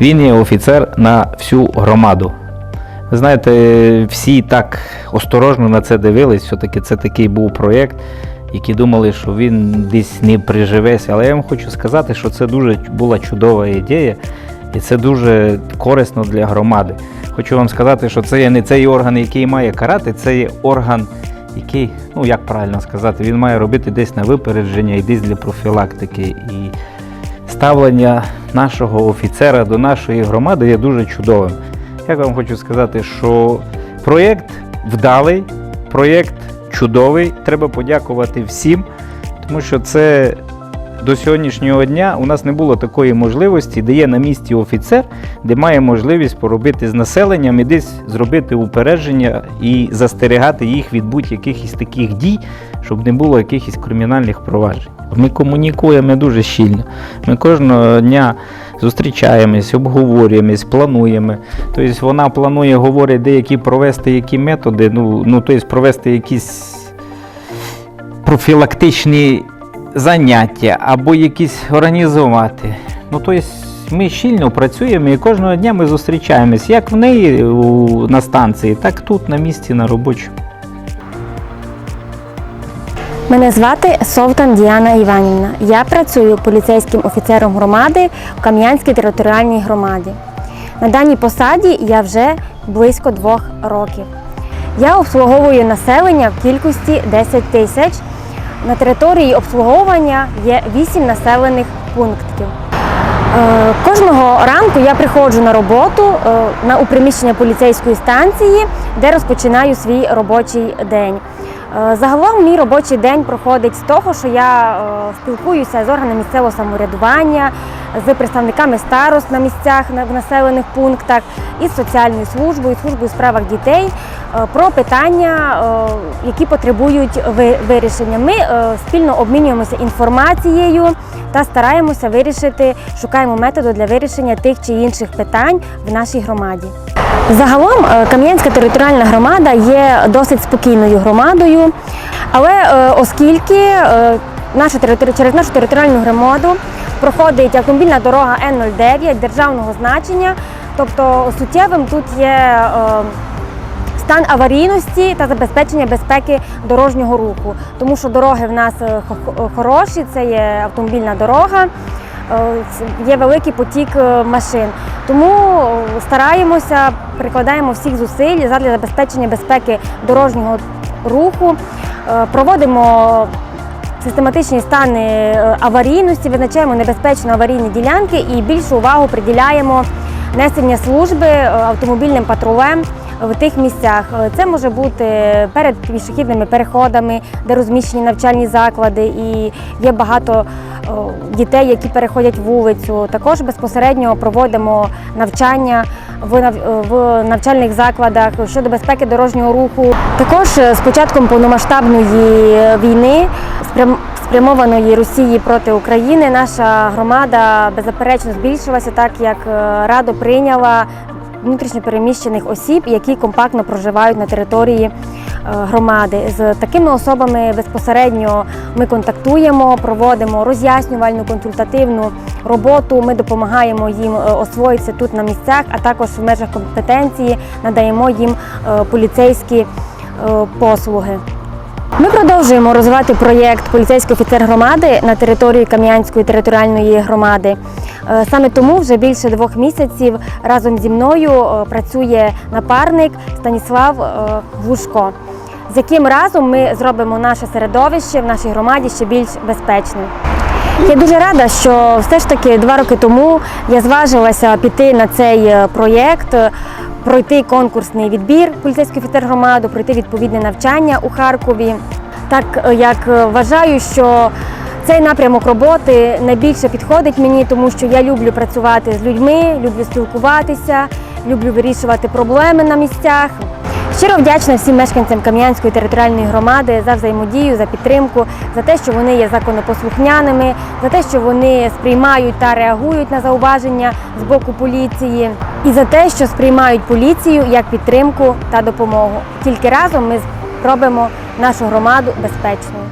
Він є офіцер на всю громаду. Ви знаєте, всі так осторожно на це дивились, все-таки це такий був проєкт, які думали, що він десь не приживеться. Але я вам хочу сказати, що це дуже була чудова ідея, і це дуже корисно для громади. Хочу вам сказати, що це є не цей орган, який має карати, це є орган, який, ну як правильно сказати, він має робити десь на випередження і десь для профілактики. І ставлення нашого офіцера до нашої громади є дуже чудовим. Я вам хочу сказати, що проєкт вдалий, проєкт чудовий. Треба подякувати всім, тому що це до сьогоднішнього дня у нас не було такої можливості, де є на місці офіцер, де має можливість поробити з населенням і десь зробити упередження і застерігати їх від будь-яких із таких дій, щоб не було якихось кримінальних проваджень. Ми комунікуємо дуже щільно. Ми кожного дня зустрічаємось, обговорюємось, плануємо. Тобто вона планує, говорить, деякі провести які методи, ну, ну тобто провести якісь профілактичні заняття або якісь організувати. Ну, тобто ми щільно працюємо і кожного дня ми зустрічаємось як в неї на станції, так тут на місці на робочому. Мене звати Совтан Діана Іванівна. Я працюю поліцейським офіцером громади в Кам'янській територіальній громаді. На даній посаді я вже близько двох років. Я обслуговую населення в кількості 10 тисяч. На території обслуговування є 8 населених пунктів. Е, Кожного ранку я приходжу на роботу е, у приміщення поліцейської станції, де розпочинаю свій робочий день. Е, Загалом мій робочий день проходить з того, що я е, спілкуюся з органами місцевого самоврядування, з представниками старост на місцях в населених пунктах, із соціальною службою, службою у справах дітей е, про питання, е, які потребують ви- вирішення. Ми е, спільно обмінюємося інформацією та стараємося вирішити, шукаємо методи для вирішення тих чи інших питань в нашій громаді. Загалом Кам'янська територіальна громада є досить спокійною громадою, але оскільки наша територи- через нашу територіальну громаду проходить автомобільна дорога Н-09 державного значення, тобто суттєвим тут є е, стан аварійності та забезпечення безпеки дорожнього руху, тому що дороги в нас е, хороші, це є автомобільна дорога. е, Є великий потік е, машин, тому е, стараємося, прикладаємо всіх зусиль задля забезпечення безпеки дорожнього руху, Е, проводимо систематичні стани е, аварійності, визначаємо небезпечно аварійні ділянки і більшу увагу приділяємо несення служби е, автомобільним патрулем в тих місцях. Е, Це може бути перед пішохідними переходами, де розміщені навчальні заклади, і є багато дітей, які переходять вулицю. Також безпосередньо проводимо навчання в навчальних закладах щодо безпеки дорожнього руху. Також з початком повномасштабної війни спрямованої Росії проти України наша громада беззаперечно збільшилася, так як е, Радо прийняла внутрішньопереміщених осіб, які компактно проживають на території е, громади. З такими особами безпосередньо ми контактуємо, проводимо роз'яснювальну консультативну роботу. Ми допомагаємо їм е, освоїтися тут на місцях, а також в межах компетенції надаємо їм поліцейські послуги. Ми продовжуємо розвивати проєкт Поліцейський офіцер громади на території Кам'янської територіальної громади. Е, Саме тому вже більше двох місяців разом зі мною е, працює напарник Станіслав е, Глушко, з яким разом ми зробимо наше середовище в нашій громаді ще більш безпечним. Я дуже рада, що все ж таки два роки тому я зважилася піти на цей проєкт, пройти конкурсний відбір поліцейської офіцер громади, пройти відповідне навчання у Харкові. Так е, як е, вважаю, що цей напрямок роботи найбільше підходить мені, тому що я люблю працювати з людьми, люблю спілкуватися, люблю вирішувати проблеми на місцях. Щиро вдячна всім мешканцям Кам'янської територіальної громади за взаємодію, за підтримку, за те, що вони є законопослухняними, за те, що вони сприймають та реагують на зауваження з боку поліції, і за те, що сприймають поліцію як підтримку та допомогу. Тільки разом ми зробимо нашу громаду безпечною.